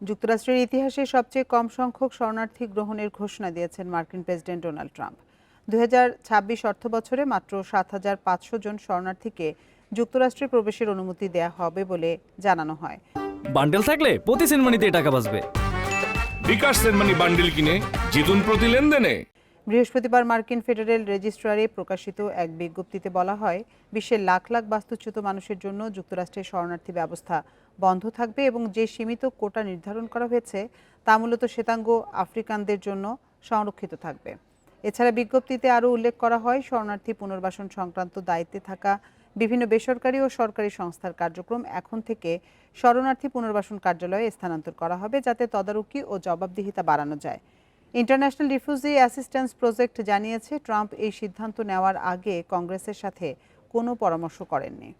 যুক্তরাষ্ট্রের ইতিহাসে সবচেয়ে কম সংখ্যক শরণার্থী গ্রহণের ঘোষণা দিয়েছেন মার্কিন প্রেসিডেন্ট ডোনাল্ড ট্রাম্প। দু হাজার ছাব্বিশ অর্থ বছরে মাত্র সাত হাজার পাঁচশো জন শরণার্থীকে যুক্তরাষ্ট্রে প্রবেশের অনুমতি দেয়া হবে বলে জানানো হয়। বান্ডেল থাকলে প্রতি সেনমানিতে টাকা বাঁচবে। বিকাশ সেনমানি বান্ডেল কিনে জিতুন প্রতি লেনদেনে। বৃহস্পতিবার মার্কিন ফেডারেল রেজিস্ট্রারে প্রকাশিত এক বিজ্ঞপ্তিতে বলা হয়, বিশ্বের লাখ লাখ বাস্তুচ্যুত মানুষের জন্য যুক্তরাষ্ট্রের শরণার্থী ব্যবস্থা বন্ধ থাকবে এবং যে সীমিত কোটা নির্ধারণ করা হয়েছে, তা মূলত শ্বেতাঙ্গ আফ্রিকানদের জন্য সংরক্ষিত থাকবে। এছাড়া বিজ্ঞপ্তিতে আরও উল্লেখ করা হয়, শরণার্থী পুনর্বাসন সংক্রান্ত দায়িত্বে থাকা বিভিন্ন বেসরকারি ও সরকারি সংস্থার কার্যক্রম এখন থেকে শরণার্থী পুনর্বাসন কার্যালয়ে স্থানান্তর করা হবে, যাতে তদারকি ও জবাবদিহিতা বাড়ানো যায়। ইন্টারন্যাশনাল রিফিউজি অ্যাসিস্ট্যান্স প্রজেক্ট জানিয়েছে, ট্রাম্প এই সিদ্ধান্ত নেওয়ার আগে কংগ্রেসের সাথে কোনো পরামর্শ করেননি।